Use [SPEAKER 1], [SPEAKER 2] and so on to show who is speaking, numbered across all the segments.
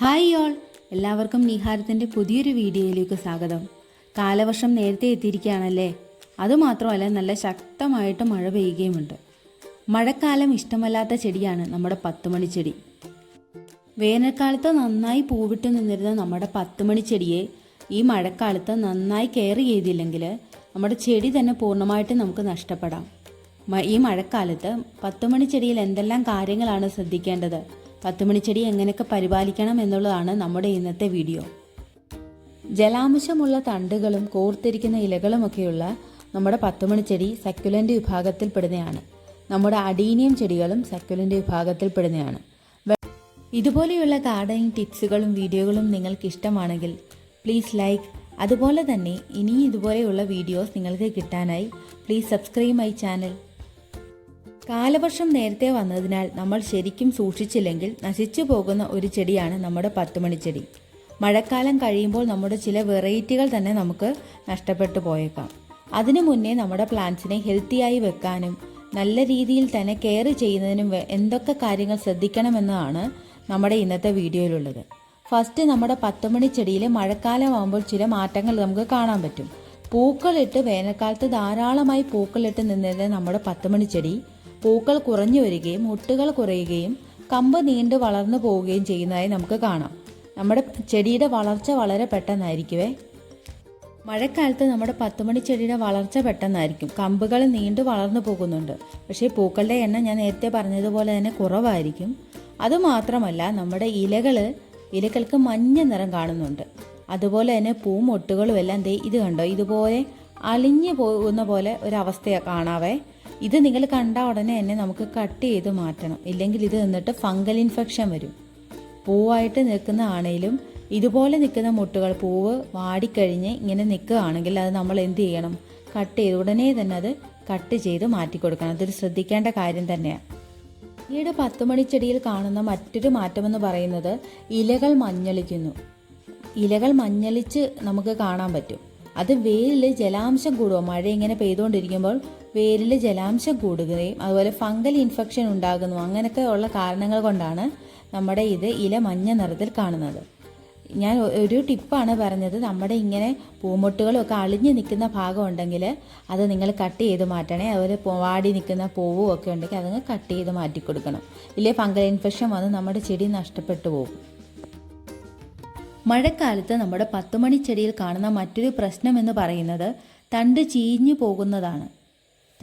[SPEAKER 1] Hi all. എല്ലാവർക്കും നിഹാരത്തിന്റെ പുതിയൊരു വീഡിയോയിലേക്ക് സ്വാഗതം. കാലവർഷം നേരത്തെ എത്തിയിരിക്കുകയാണല്ലേ? അതുമാത്രമല്ല നല്ല ശക്തമായിട്ട് മഴ പെയ്യുകയുമുണ്ട്. മഴക്കാലം ഇഷ്ടമല്ലാത്ത ചെടിയാണ് നമ്മുടെ പത്തുമണി ചെടി. വേനൽക്കാലത്ത് നന്നായി പൂവിട്ട് നിന്നിരുന്ന നമ്മുടെ പത്തുമണി ചെടിയെ ഈ മഴക്കാലത്ത് നന്നായി കെയർ ചെയ്തില്ലെങ്കിൽ നമ്മുടെ ചെടി തന്നെ പൂർണമായിട്ട് നമുക്ക് നഷ്ടപ്പെടാം. ഈ മഴക്കാലത്ത് പത്തുമണി ചെടിയിൽ എന്തെല്ലാം കാര്യങ്ങളാണ് ശ്രദ്ധിക്കേണ്ടത്? പത്തുമണി ചെടി എങ്ങനെയൊക്കെ പരിപാലിക്കണം എന്നുള്ളതാണ് നമ്മുടെ ഇന്നത്തെ വീഡിയോ. ജലാംശമുള്ള തണ്ടുകളും കോർത്തിരിക്കുന്ന ഇലകളുമൊക്കെയുള്ള നമ്മുടെ പത്തുമണിച്ചെടി സക്യുലന്റ് വിഭാഗത്തിൽപ്പെടുന്നതാണ് നമ്മുടെ അഡീനിയം ചെടികളും സക്യുലന്റ് വിഭാഗത്തിൽപ്പെടുന്നതാണ് ഇതുപോലെയുള്ള ഗാർഡനിങ് ടിപ്സുകളും വീഡിയോകളും നിങ്ങൾക്ക് ഇഷ്ടമാണെങ്കിൽ പ്ലീസ് ലൈക്ക് അതുപോലെ തന്നെ ഇനി ഇതുപോലെയുള്ള വീഡിയോസ് നിങ്ങൾക്ക് കിട്ടാനായി പ്ലീസ് സബ്സ്ക്രൈബ് മൈ ചാനൽ കാലവർഷം നേരത്തെ വന്നതിനാൽ നമ്മൾ ശരിക്കും സൂക്ഷിച്ചില്ലെങ്കിൽ നശിച്ചു പോകുന്ന ഒരു ചെടിയാണ് നമ്മുടെ പത്തുമണിച്ചെടി മഴക്കാലം കഴിയുമ്പോൾ നമ്മുടെ ചില വെറൈറ്റികൾ തന്നെ നമുക്ക് നഷ്ടപ്പെട്ടു പോയേക്കാം. അതിനു മുന്നേ നമ്മുടെ പ്ലാന്റ്സിനെ ഹെൽത്തിയായി വെക്കാനും നല്ല രീതിയിൽ തന്നെ കെയർ ചെയ്യുന്നതിനും എന്തൊക്കെ കാര്യങ്ങൾ ശ്രദ്ധിക്കണമെന്നതാണ് നമ്മുടെ ഇന്നത്തെ വീഡിയോയിലുള്ളത്. ഫസ്റ്റ് നമ്മുടെ പത്തുമണി ചെടിയിൽ മഴക്കാലമാകുമ്പോൾ ചില മാറ്റങ്ങൾ നമുക്ക് കാണാൻ പറ്റും. പൂക്കളിട്ട് വേനൽക്കാലത്ത് ധാരാളമായി പൂക്കളിട്ട് നിന്നിരുന്ന നമ്മുടെ പത്തുമണി ചെടി പൂക്കൾ കുറഞ്ഞു വരികയും മുട്ടുകൾ കുറയുകയും കമ്പ് നീണ്ടു വളർന്നു പോവുകയും ചെയ്യുന്നതായി നമുക്ക് കാണാം. നമ്മുടെ ചെടിയുടെ വളർച്ച വളരെ പെട്ടെന്നായിരിക്കുവേ? മഴക്കാലത്ത് നമ്മുടെ പത്തുമണി ചെടിയുടെ വളർച്ച പെട്ടെന്നായിരിക്കും. കമ്പുകൾ നീണ്ടു വളർന്നു പോകുന്നുണ്ട്. പക്ഷേ പൂക്കളുടെ എണ്ണം ഞാൻ നേരത്തെ പറഞ്ഞതുപോലെ തന്നെ കുറവായിരിക്കും. അതുമാത്രമല്ല നമ്മുടെ ഇലകൾ ഇലകൾക്ക് മഞ്ഞ നിറം കാണുന്നുണ്ട്. അതുപോലെ തന്നെ പൂമൊട്ടുകളും എല്ലാം ദേ ഇത് കണ്ടോ? ഇതുപോലെ അലിഞ്ഞു പോകുന്ന പോലെ ഒരവസ്ഥയാണ് കാണാവേ. ഇത് നിങ്ങൾ കണ്ട ഉടനെ തന്നെ നമുക്ക് കട്ട് ചെയ്ത് മാറ്റണം. ഇല്ലെങ്കിൽ ഇത് നിന്നിട്ട് ഫംഗൽ ഇൻഫെക്ഷൻ വരും. പൂവായിട്ട് നിൽക്കുന്ന ആണെങ്കിലും ഇതുപോലെ നിൽക്കുന്ന മുട്ടുകൾ പൂവ് വാടിക്കഴിഞ്ഞ് ഇങ്ങനെ നിൽക്കുകയാണെങ്കിൽ അത് നമ്മൾ എന്ത് ചെയ്യണം? കട്ട് ചെയ്ത് ഉടനെ തന്നെ അത് കട്ട് ചെയ്ത് മാറ്റി കൊടുക്കണം. അതൊരു ശ്രദ്ധിക്കേണ്ട കാര്യം തന്നെയാണ് പിന്നീട് പത്തുമണി ചെടിയിൽ കാണുന്ന മറ്റൊരു മാറ്റമെന്ന് പറയുന്നത് ഇലകൾ മഞ്ഞളിക്കുന്നു. ഇലകൾ മഞ്ഞളിച്ച് നമുക്ക് കാണാൻ പറ്റും. അത് വേരിൽ ജലാംശം കൂടുക മഴ ഇങ്ങനെ പെയ്തുകൊണ്ടിരിക്കുമ്പോൾ വേരിൽ ജലാംശം കൂടുകയും അതുപോലെ ഫംഗൽ ഇൻഫെക്ഷൻ ഉണ്ടാകുന്നു. അങ്ങനെയൊക്കെ ഉള്ള കാരണങ്ങൾ കൊണ്ടാണ് നമ്മുടെ ഇത് ഇല മഞ്ഞ നിറത്തിൽ കാണുന്നത്. ഞാൻ ഒരു ടിപ്പാണ് പറഞ്ഞത്. നമ്മുടെ ഇങ്ങനെ പൂമൊട്ടുകളും ഒക്കെ അളിഞ്ഞു നിൽക്കുന്ന ഭാഗം ഉണ്ടെങ്കിൽ അത് നിങ്ങൾ കട്ട് ചെയ്ത് മാറ്റണേ. അതുപോലെ വാടി നിൽക്കുന്ന പൂവും ഒക്കെ ഉണ്ടെങ്കിൽ അതങ്ങ് കട്ട് ചെയ്ത് മാറ്റി കൊടുക്കണം ഇല്ലേ ഫംഗൽ ഇൻഫെക്ഷൻ വന്ന് നമ്മുടെ ചെടി നഷ്ടപ്പെട്ടു പോകും. മഴക്കാലത്ത് നമ്മുടെ പത്തുമണിച്ചെടിയിൽ കാണുന്ന മറ്റൊരു പ്രശ്നം എന്ന് പറയുന്നത് തണ്ട് ചീഞ്ഞു പോകുന്നതാണ്.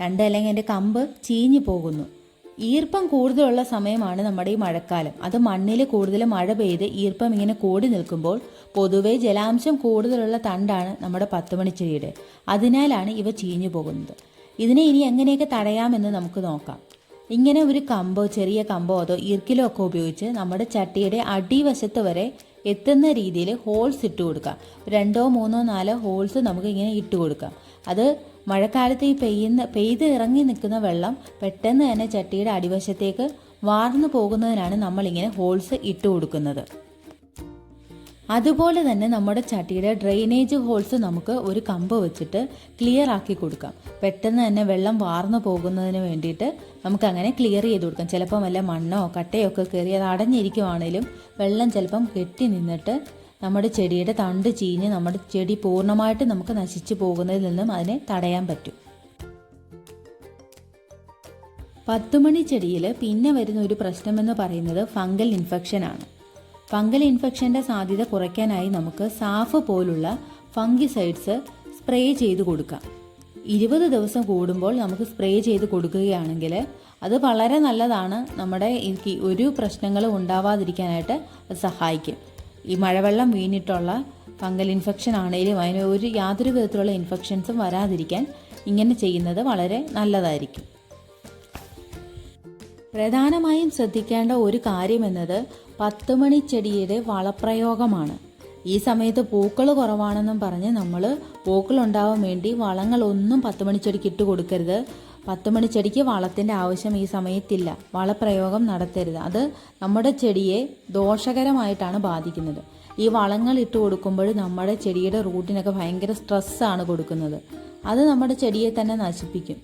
[SPEAKER 1] തണ്ട് അല്ലെങ്കിൽ എന്റെ കമ്പ് ചീഞ്ഞു പോകുന്നു. ഈർപ്പം കൂടുതലുള്ള സമയമാണ് നമ്മുടെ ഈ മഴക്കാലം. അത് മണ്ണിൽ കൂടുതൽ മഴ പെയ്ത് ഈർപ്പം ഇങ്ങനെ കൂടി നിൽക്കുമ്പോൾ പൊതുവേ ജലാംശം കൂടുതലുള്ള തണ്ടാണ് നമ്മുടെ പത്തുമണിച്ചെടിയുടെ. അതിനാലാണ് ഇവ ചീഞ്ഞു പോകുന്നത്. ഇതിനെ ഇനി എങ്ങനെയൊക്കെ തടയാമെന്ന് നമുക്ക് നോക്കാം. ഇങ്ങനെ ഒരു കമ്പോ ചെറിയ കമ്പോ അതോ ഈർക്കിലോ ഒക്കെ ഉപയോഗിച്ച് നമ്മുടെ ചട്ടിയുടെ അടിവശത്ത് വരെ എത്തുന്ന രീതിയിൽ ഹോൾസ് ഇട്ട് കൊടുക്കാം രണ്ടോ മൂന്നോ നാലോ ഹോൾസ് നമുക്ക് ഇങ്ങനെ ഇട്ട് കൊടുക്കാം. അത് മഴക്കാലത്ത് ഈ പെയ്യുന്ന പെയ്ത് ഇറങ്ങി നിൽക്കുന്ന വെള്ളം പെട്ടെന്ന് തന്നെ ചട്ടിയുടെ അടിവശത്തേക്ക് വാർന്നു പോകുന്നതിനാണ് നമ്മളിങ്ങനെ ഹോൾസ് ഇട്ട് കൊടുക്കുന്നത്. അതുപോലെ തന്നെ നമ്മുടെ ചട്ടിയുടെ ഡ്രെയിനേജ് ഹോൾസ് നമുക്ക് ഒരു കമ്പ് വെച്ചിട്ട് ക്ലിയർ ആക്കി കൊടുക്കാം. പെട്ടെന്ന് തന്നെ വെള്ളം വാർന്നു പോകുന്നതിന് വേണ്ടിയിട്ട് നമുക്ക് അങ്ങനെ ക്ലിയർ ചെയ്ത് കൊടുക്കാം. ചിലപ്പം വല്ല മണ്ണോ കട്ടയോ ഒക്കെ കയറി അത് അടഞ്ഞിരിക്കുവാണേലും വെള്ളം ചിലപ്പം കെട്ടി നിന്നിട്ട് നമ്മുടെ ചെടിയുടെ തണ്ട് ചീഞ്ഞ് നമ്മുടെ ചെടി പൂർണമായിട്ട് നമുക്ക് നശിച്ചു പോകുന്നതിൽ നിന്നും അതിനെ തടയാൻ പറ്റും. പത്തുമണി ചെടിയിൽ പിന്നെ വരുന്ന ഒരു പ്രശ്നമെന്ന് പറയുന്നത് ഫംഗൽ ഇൻഫെക്ഷൻ ആണ് ഫംഗൽ ഇൻഫെക്ഷന്റെ സാധ്യത കുറയ്ക്കാനായി നമുക്ക് സാഫ് പോലുള്ള ഫംഗിസൈഡ്സ് സ്പ്രേ ചെയ്ത് കൊടുക്കാം. ഇരുപത് ദിവസം കൂടുമ്പോൾ നമുക്ക് സ്പ്രേ ചെയ്ത് കൊടുക്കുകയാണെങ്കിൽ അത് വളരെ നല്ലതാണ്. നമ്മുടെ എനിക്ക് ഒരു പ്രശ്നങ്ങളും ഉണ്ടാവാതിരിക്കാനായിട്ട് അത് സഹായിക്കും. ഈ മഴവെള്ളം വീണിട്ടുള്ള ഫംഗൽ ഇൻഫെക്ഷൻ ആണെങ്കിലും അതിന് ഒരു യാതൊരു വിധത്തിലുള്ള ഇൻഫെക്ഷൻസും വരാതിരിക്കാൻ ഇങ്ങനെ ചെയ്യുന്നത് വളരെ നല്ലതായിരിക്കും. പ്രധാനമായും ശ്രദ്ധിക്കേണ്ട ഒരു കാര്യം എന്നത് പത്തുമണി ചെടിയുടെ വളപ്രയോഗമാണ്. ഈ സമയത്ത് പൂക്കൾ കുറവാണെന്നും പറഞ്ഞ് നമ്മൾ പൂക്കൾ ഉണ്ടാവാൻ വേണ്ടി വളങ്ങളൊന്നും പത്തുമണി ചെടിക്ക് ഇട്ട് കൊടുക്കരുത്. പത്തുമണി ചെടിക്ക് വളത്തിന്റെ ആവശ്യം ഈ സമയത്തില്ല. വളപ്രയോഗം നടത്തരുത്. അത് നമ്മുടെ ചെടിയെ ദോഷകരമായിട്ടാണ് ബാധിക്കുന്നത്. ഈ വളങ്ങൾ ഇട്ട് കൊടുക്കുമ്പോൾ നമ്മുടെ ചെടിയുടെ റൂട്ടിനൊക്കെ ഭയങ്കര സ്ട്രെസ്സാണ് കൊടുക്കുന്നത്. അത് നമ്മുടെ ചെടിയെ തന്നെ നശിപ്പിക്കും.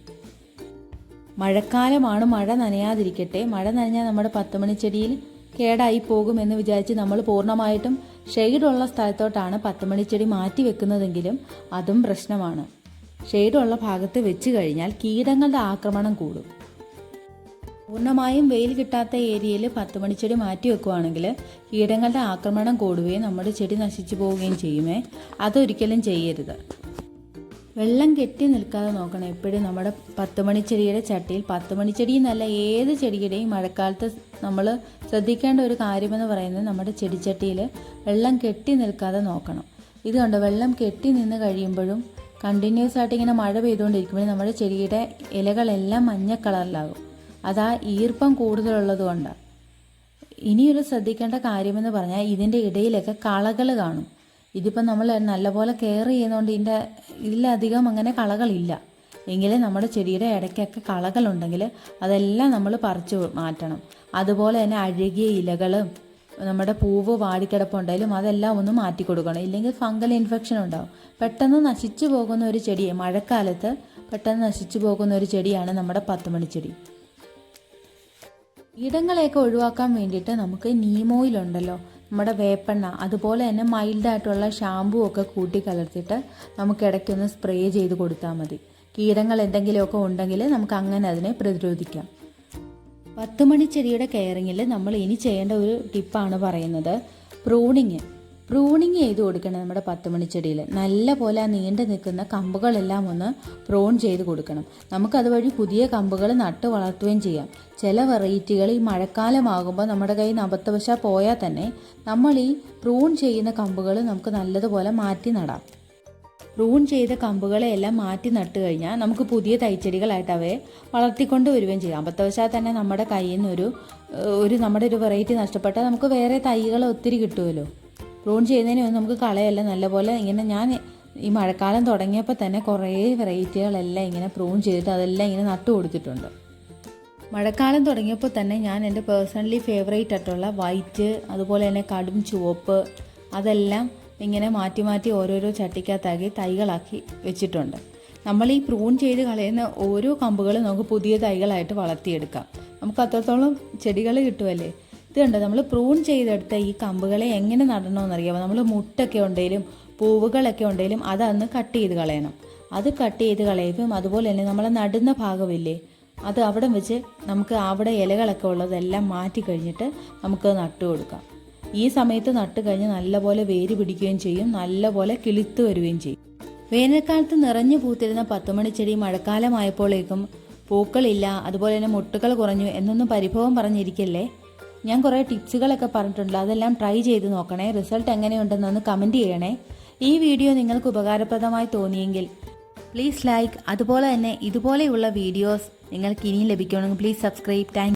[SPEAKER 1] മഴക്കാലമാണ്. മഴ നനയാതിരിക്കട്ടെ. മഴ നനഞ്ഞാൽ നമ്മുടെ പത്തുമണി ചെടിയിൽ കേടായി പോകുമെന്ന് വിചാരിച്ച് നമ്മൾ പൂർണമായിട്ടും ഷെയ്ഡുള്ള സ്ഥലത്തോട്ടാണ് പത്തുമണിച്ചെടി മാറ്റി വെക്കുന്നതെങ്കിലും അതും പ്രശ്നമാണ്. ഷെയ്ഡുള്ള ഭാഗത്ത് വെച്ച് കഴിഞ്ഞാൽ കീടങ്ങളുടെ ആക്രമണം കൂടും. പൂർണമായും വെയിൽ കിട്ടാത്ത ഏരിയയിൽ പത്തുമണിച്ചെടി മാറ്റി വെക്കുവാണെങ്കിൽ കീടങ്ങളുടെ ആക്രമണം കൂടുകയും നമ്മുടെ ചെടി നശിച്ചു പോവുകയും ചെയ്യുമേ. അതൊരിക്കലും ചെയ്യരുത്. വെള്ളം കെട്ടി നിൽക്കാതെ നോക്കണം. എപ്പോഴും നമ്മുടെ പത്ത് മണിച്ചെടിയുടെ ചട്ടിയിൽ പത്ത് മണിച്ചെടി എന്നല്ല ഏത് ചെടിയുടെയും മഴക്കാലത്ത് നമ്മൾ ശ്രദ്ധിക്കേണ്ട ഒരു കാര്യമെന്ന് പറയുന്നത് നമ്മുടെ ചെടിച്ചട്ടിയിൽ വെള്ളം കെട്ടി നിൽക്കാതെ നോക്കണം. ഇത് കണ്ടോ? വെള്ളം കെട്ടി നിന്ന് കഴിയുമ്പോഴും കണ്ടിന്യൂസ് ആയിട്ട് ഇങ്ങനെ മഴ പെയ്തുകൊണ്ടിരിക്കുമ്പോഴും നമ്മുടെ ചെടിയുടെ ഇലകളെല്ലാം മഞ്ഞ കളറിലാകും. അതാ ഈർപ്പം കൂടുതലുള്ളത് കൊണ്ടാണ് ഇനിയൊരു ശ്രദ്ധിക്കേണ്ട കാര്യമെന്ന് പറഞ്ഞാൽ ഇതിന്റെ ഇടയിലൊക്കെ കളകൾ കാണും. ഇതിപ്പോൾ നമ്മൾ നല്ലപോലെ കെയർ ചെയ്യുന്നതുകൊണ്ട് ഇതിന്റെ ഇതിലധികം അങ്ങനെ കളകളില്ല. എങ്കിലും നമ്മുടെ ചെടിയുടെ ഇടയ്ക്കൊക്കെ കളകളുണ്ടെങ്കിൽ അതെല്ലാം നമ്മൾ പറിച്ചു മാറ്റണം. അതുപോലെ തന്നെ അഴുകിയ ഇലകളും നമ്മുടെ പൂവ് വാടിക്കിടപ്പുണ്ടെങ്കിലും അതെല്ലാം ഒന്ന് മാറ്റി കൊടുക്കണം. ഇല്ലെങ്കിൽ ഫംഗൽ ഇൻഫെക്ഷൻ ഉണ്ടാവും. പെട്ടെന്ന് നശിച്ചു പോകുന്ന ഒരു ചെടി മഴക്കാലത്ത് പെട്ടെന്ന് നശിച്ചു പോകുന്ന ഒരു ചെടിയാണ് നമ്മുടെ പത്തുമണിച്ചെടി കീടങ്ങളെയൊക്കെ ഒഴിവാക്കാൻ വേണ്ടിയിട്ട് നമുക്ക് നീമോയിൽ ഉണ്ടല്ലോ. നമ്മുടെ വേപ്പെണ്ണ അതുപോലെ തന്നെ മൈൽഡായിട്ടുള്ള ഷാമ്പു ഒക്കെ കൂട്ടി കലർത്തിയിട്ട് നമുക്ക് ഇടയ്ക്കൊന്ന് സ്പ്രേ ചെയ്ത് കൊടുത്താൽ മതി. കീടങ്ങൾ എന്തെങ്കിലുമൊക്കെ ഉണ്ടെങ്കിൽ നമുക്ക് അങ്ങനെ അതിനെ പ്രതിരോധിക്കാം. പത്ത് മണി ചെടിയുടെ കെയറിങ്ങിൽ നമ്മൾ ഇനി ചെയ്യേണ്ട ഒരു ടിപ്പാണ് പറയുന്നത്. പ്രൂണിങ്. പ്രൂണിങ് ചെയ്ത് കൊടുക്കണം നമ്മുടെ പത്ത് മണി ചെടിയിൽ നല്ല പോലെ ആ നീണ്ടു നിൽക്കുന്ന കമ്പുകളെല്ലാം ഒന്ന് പ്രൂൺ ചെയ്ത് കൊടുക്കണം. നമുക്ക് അതുവഴി പുതിയ കമ്പുകൾ നട്ട് വളർത്തുകയും ചെയ്യാം. ചില വെറൈറ്റികൾ ഈ മഴക്കാലമാകുമ്പോൾ നമ്മുടെ കയ്യിൽ നിന്ന് അബദ്ധവശ പോയാൽ തന്നെ നമ്മൾ ഈ പ്രൂൺ ചെയ്യുന്ന കമ്പുകൾ നമുക്ക് നല്ലതുപോലെ മാറ്റി നടാം. പ്രൂൺ ചെയ്ത കമ്പുകളെ എല്ലാം മാറ്റി നട്ട് കഴിഞ്ഞാൽ നമുക്ക് പുതിയ തൈച്ചെടികളായിട്ട് അവയെ വളർത്തിക്കൊണ്ട് വരികയും ചെയ്യാം. അബദ്ധവശാൽ തന്നെ നമ്മുടെ കയ്യിൽ നിന്ന് ഒരു ഒരു നമ്മുടെ ഒരു വെറൈറ്റി നഷ്ടപ്പെട്ടാൽ നമുക്ക് വേറെ തൈകൾ ഒത്തിരി കിട്ടുമല്ലോ. പ്രൂൺ ചെയ്യുന്നതിന് ഒന്നും നമുക്ക് കളയല്ല? നല്ലപോലെ ഇങ്ങനെ ഞാൻ ഈ മഴക്കാലം തുടങ്ങിയപ്പോൾ തന്നെ കുറേ വെറൈറ്റികളെല്ലാം ഇങ്ങനെ പ്രൂൺ ചെയ്തിട്ട് അതെല്ലാം ഇങ്ങനെ നട്ടു കൊടുത്തിട്ടുണ്ട്. മഴക്കാലം തുടങ്ങിയപ്പോൾ തന്നെ ഞാൻ എന്റെ പേഴ്സണലി ഫേവറേറ്റ് ആയിട്ടുള്ള വൈറ്റ് അതുപോലെ തന്നെ കടും ചുവപ്പ് അതെല്ലാം ഇങ്ങനെ മാറ്റി മാറ്റി ഓരോരോ ചട്ടിക്കകത്താക്കി തൈകളാക്കി വെച്ചിട്ടുണ്ട്. നമ്മൾ ഈ പ്രൂൺ ചെയ്ത് കളയുന്ന ഓരോ കമ്പുകളും നമുക്ക് പുതിയ തൈകളായിട്ട് വളർത്തിയെടുക്കാം. നമുക്ക് അത്രത്തോളം ചെടികൾ കിട്ടുമല്ലേ? ഇത് കണ്ടോ നമ്മൾ പ്രൂൺ ചെയ്തെടുത്ത ഈ കമ്പുകളെ എങ്ങനെ നടണമെന്നറിയാമോ നമ്മൾ മുട്ടൊക്കെ ഉണ്ടെങ്കിലും പൂവുകളൊക്കെ ഉണ്ടെങ്കിലും അതൊന്ന് കട്ട് ചെയ്ത് കളയണം. അത് കട്ട് ചെയ്ത് കളയുമ്പം അതുപോലെ തന്നെ നമ്മൾ നടുന്ന ഭാഗമില്ലേ അത് അവിടെ വെച്ച് നമുക്ക് അവിടെ ഇലകളൊക്കെ ഉള്ളതെല്ലാം മാറ്റി കഴിഞ്ഞിട്ട് നമുക്ക് നട്ടു കൊടുക്കാം. ഈ സമയത്ത് നട്ട് കഴിഞ്ഞ് നല്ലപോലെ വേര് പിടിക്കുകയും ചെയ്യും നല്ലപോലെ കിളിത്ത് വരികയും ചെയ്യും. വേനൽക്കാലത്ത് നിറഞ്ഞു പൂത്തിരുന്ന പത്തുമണി ചെടി മഴക്കാലമായപ്പോഴേക്കും പൂക്കളില്ല അതുപോലെ തന്നെ മുട്ടുകൾ കുറഞ്ഞു എന്നൊന്നും പരിഭവം പറഞ്ഞിരിക്കല്ലേ? ഞാൻ കുറേ ടിപ്സുകളൊക്കെ പറഞ്ഞിട്ടുണ്ട്. അതെല്ലാം ട്രൈ ചെയ്ത് നോക്കണേ. റിസൾട്ട് എങ്ങനെയുണ്ടെന്നൊന്ന് കമന്റ് ചെയ്യണേ. ഈ വീഡിയോ നിങ്ങൾക്ക് ഉപകാരപ്രദമായി തോന്നിയെങ്കിൽ പ്ലീസ് ലൈക്ക് അതുപോലെ തന്നെ ഇതുപോലെയുള്ള വീഡിയോസ് നിങ്ങൾക്ക് ഇനിയും ലഭിക്കണമെങ്കിൽ പ്ലീസ് സബ്സ്ക്രൈബ് താങ്ക്